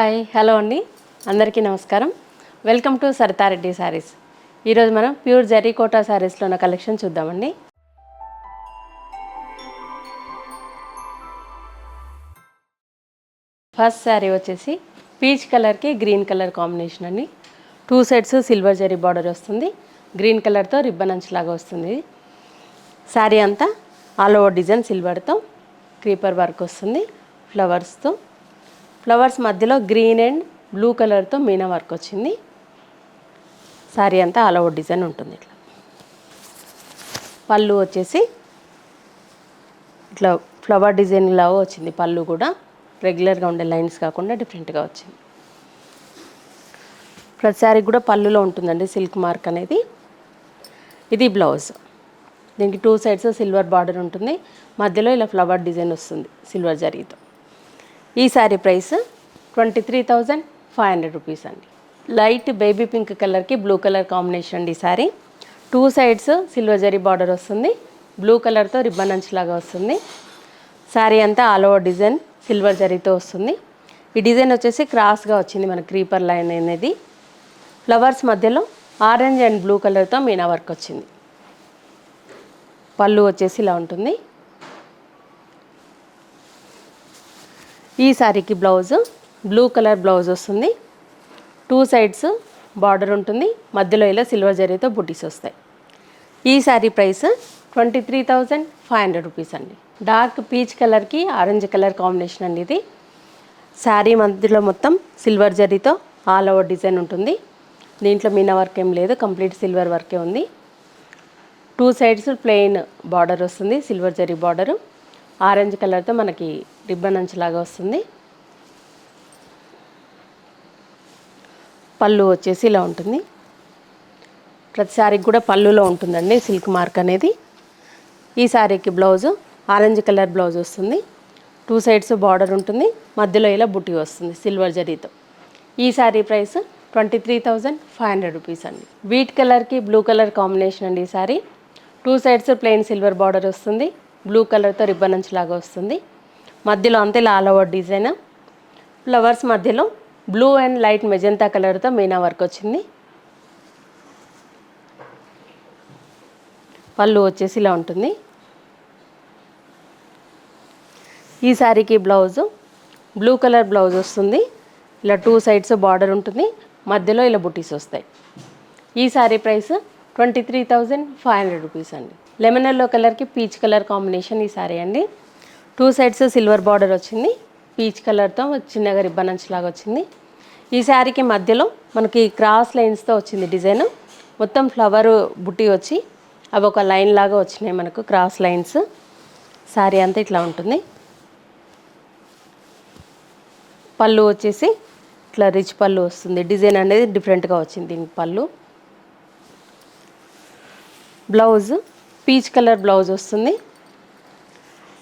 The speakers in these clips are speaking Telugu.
హాయ్ హలో అండి. అందరికీ నమస్కారం. Welcome to Saritha Reddy sarees. ఈరోజు మనం ప్యూర్ జరీకోటా శారీస్లో ఉన్న కలెక్షన్ చూద్దామండి. ఫస్ట్ శారీ వచ్చేసి పీచ్ కలర్కి గ్రీన్ కలర్ కాంబినేషన్ అండి. Two sides silver zari border వస్తుంది. గ్రీన్ కలర్తో రిబ్బన్ అంచులాగా వస్తుంది. శారీ అంతా ఆల్ ఓవర్ డిజైన్ సిల్వర్తో క్రీపర్ వర్క్ వస్తుంది ఫ్లవర్స్తో. ఫ్లవర్స్ మధ్యలో గ్రీన్ అండ్ బ్లూ కలర్తో మీనా వర్క్ వచ్చింది. శారీ అంతా ఆల్ ఓవర్ డిజైన్ ఉంటుంది ఇట్లా. పళ్ళు వచ్చేసి ఇట్లా ఫ్లవర్ డిజైన్ లాగా వచ్చింది. పళ్ళు కూడా రెగ్యులర్గా ఉండే లైన్స్ కాకుండా డిఫరెంట్గా వచ్చింది. ప్రతిసారి కూడా పళ్ళులో ఉంటుందండి సిల్క్ మార్క్ అనేది. ఇది బ్లౌజ్. దీనికి టూ సైడ్స్ సిల్వర్ బార్డర్ ఉంటుంది. మధ్యలో ఇలా ఫ్లవర్ డిజైన్ వస్తుంది సిల్వర్ జరీతో ఈ saree price twenty three thousand five hundred rupees అండి. లైట్ బేబీ పింక్ కలర్కి బ్లూ కలర్ కాంబినేషన్ అండి ఈ saree two sides silver zari border వస్తుంది. బ్లూ కలర్తో రిబ్బన్ అంచ్ లాగా వస్తుంది. శారీ అంతా ఆల్ ఓవర్ డిజైన్ సిల్వర్ జరీతో వస్తుంది. ఈ డిజైన్ వచ్చేసి క్రాస్గా వచ్చింది మన క్రీపర్ లైన్ అనేది. ఫ్లవర్స్ మధ్యలో ఆరెంజ్ అండ్ బ్లూ కలర్తో మీనా వర్క్ వచ్చింది. పళ్ళు వచ్చేసి ఇలా ఉంటుంది. ఈ శారీకి బ్లౌజ్ బ్లూ కలర్ బ్లౌజ్ వస్తుంది. టూ సైడ్స్ బార్డర్ ఉంటుంది. మధ్యలో ఇలా సిల్వర్ జరీతో బుటీస్ వస్తాయి. ఈ saree price twenty three thousand five hundred rupees అండి. డార్క్ పీచ్ కలర్కి ఆరెంజ్ కలర్ కాంబినేషన్ అండి ఇది. శారీ మధ్యలో మొత్తం సిల్వర్ జరీతో ఆల్ ఓవర్ డిజైన్ ఉంటుంది. దీంట్లో మీనా వర్క్ ఏం లేదు కంప్లీట్ సిల్వర్ వర్కే ఉంది. టూ సైడ్స్ ప్లెయిన్ బార్డర్ వస్తుంది సిల్వర్ జరీ బార్డరు. ఆరెంజ్ కలర్తో మనకి రిబ్బన్ అంచులాగా వస్తుంది. పళ్ళు వచ్చేసి ఇలా ఉంటుంది. ప్రతి శారీకి కూడా పళ్ళులో ఉంటుందండి సిల్క్ మార్క్ అనేది. ఈ శారీకి బ్లౌజ్ ఆరెంజ్ కలర్ బ్లౌజ్ వస్తుంది. టూ సైడ్స్ బార్డర్ ఉంటుంది. మధ్యలో ఇలా బుట్టి వస్తుంది సిల్వర్ జరీతో. ఈ saree price twenty three thousand five hundred rupees అండి. వీట్ కలర్కి బ్లూ కలర్ కాంబినేషన్ అండి ఈ saree two sides plain silver border వస్తుంది. బ్లూ కలర్తో రిబ్బన్ అంచ్ లాగా వస్తుంది. మధ్యలో అంతే లాల్ ఓవర్ డిజైన్. ఫ్లవర్స్ మధ్యలో blue and light magenta colour meena work వచ్చింది. పళ్ళు వచ్చేసి ఇలా ఉంటుంది. ఈ శారీకి బ్లౌజు బ్లూ కలర్ బ్లౌజ్ వస్తుంది. ఇలా టూ సైడ్స్ బార్డర్ ఉంటుంది. మధ్యలో ఇలా బుటీస్ వస్తాయి. ఈ saree price twenty three thousand five hundred rupees అండి. లెమన్ ఎల్లో కలర్కి పీచ్ కలర్ కాంబినేషన్ ఈ శారీ అండి. టూ సైడ్స్ సిల్వర్ బార్డర్ వచ్చింది పీచ్ కలర్తో చిన్నగా రిబ్బన్ అంచ్ లాగా వచ్చింది. ఈ శారీకి మధ్యలో మనకి క్రాస్ లైన్స్తో వచ్చింది డిజైన్. మొత్తం ఫ్లవర్ బుట్టి వచ్చి అవి ఒక లైన్ లాగా వచ్చినాయి మనకు క్రాస్ లైన్స్. శారీ అంతా ఇట్లా ఉంటుంది. పళ్ళు వచ్చేసి ఇట్లా రిచ్ పళ్ళు వస్తుంది. డిజైన్ అనేది డిఫరెంట్గా వచ్చింది దీనికి పళ్ళు. బ్లౌజ్ పీచ్ కలర్ బ్లౌజ్ వస్తుంది.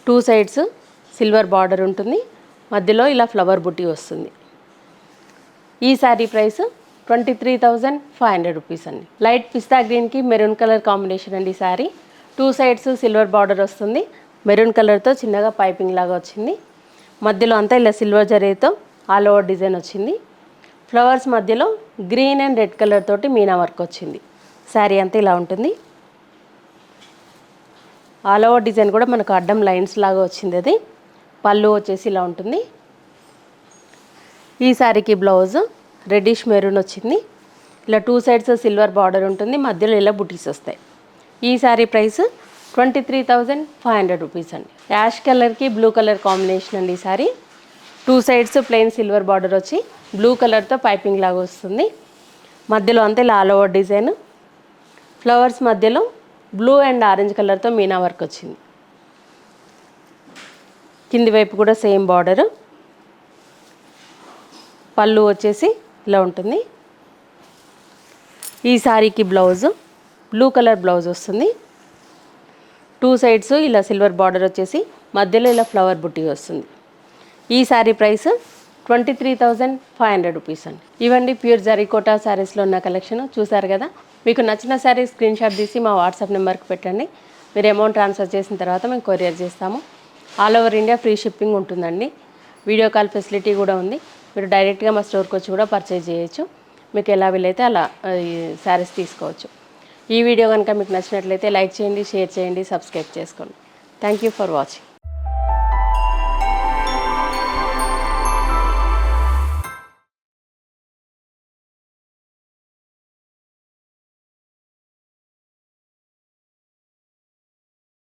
టూ సైడ్స్ సిల్వర్ బార్డర్ ఉంటుంది. మధ్యలో ఇలా ఫ్లవర్ బుట్టి వస్తుంది. ఈ saree price twenty three thousand five hundred rupees అండి. లైట్ పిస్తా గ్రీన్కి మెరూన్ కలర్ కాంబినేషన్ అండి ఈ saree. Two sides silver border వస్తుంది. మెరూన్ కలర్తో చిన్నగా పైపింగ్ లాగా వచ్చింది. మధ్యలో అంతా ఇలా సిల్వర్ జరీతో ఆల్ ఓవర్ డిజైన్ వచ్చింది. ఫ్లవర్స్ మధ్యలో గ్రీన్ అండ్ రెడ్ కలర్ తోటి మీనా వర్క్ వచ్చింది. శారీ అంతా ఇలా ఉంటుంది. ఆల్ ఓవర్ డిజైన్ కూడా మనకు అడ్డం లైన్స్ లాగా వచ్చింది అది. పళ్ళు వచ్చేసి ఇలా ఉంటుంది. ఈ శారీకి బ్లౌజ్ రెడ్డిష్ మెరూన్ వచ్చింది. ఇలా టూ సైడ్స్ సిల్వర్ బార్డర్ ఉంటుంది. మధ్యలో ఇలా బుటీస్ వస్తాయి. ఈ sari price twenty three thousand five hundred rupees అండి యాష్ కలర్కి బ్లూ కలర్ కాంబినేషన్ అండి ఈ sari two sides plain silver border వచ్చి బ్లూ కలర్తో పైపింగ్ లాగా వస్తుంది. మధ్యలో అంతే ఇలా ఆల్ ఓవర్ డిజైన్ ఫ్లవర్స్ మధ్యలో బ్లూ అండ్ ఆరెంజ్ కలర్తో మీనా వర్క్ వచ్చింది. కింది వైపు కూడా సేమ్ బార్డరు. పళ్ళు వచ్చేసి ఇలా ఉంటుంది. ఈ శారీకి బ్లౌజు బ్లూ కలర్ బ్లౌజ్ వస్తుంది. టూ సైడ్స్ ఇలా సిల్వర్ బార్డర్ వచ్చేసి మధ్యలో ఇలా ఫ్లవర్ బుట్టి వస్తుంది. ఈ sari price twenty three thousand five hundred rupees అండి. ఇవండి ప్యూర్ జరీకోటా శారీస్లో ఉన్న కలెక్షన్. చూసారు కదా? మీకు నచ్చిన శారీ స్క్రీన్ షాట్ తీసి మా వాట్సాప్ నెంబర్కి పెట్టండి. మీరు అమౌంట్ ట్రాన్స్ఫర్ చేసిన తర్వాత మేము కొరియర్ చేస్తాము. All over India free shipping ఉంటుందండి. వీడియో కాల్ ఫెసిలిటీ కూడా ఉంది. మీరు డైరెక్ట్గా మా స్టోర్కి వచ్చి కూడా పర్చేజ్ చేయొచ్చు. మీకు ఎలా వీలైతే అలా శారీస్ తీసుకోవచ్చు. ఈ వీడియో కనుక మీకు నచ్చినట్లయితే లైక్ చేయండి షేర్ చేయండి సబ్స్క్రైబ్ చేసుకోండి. Thank you for watching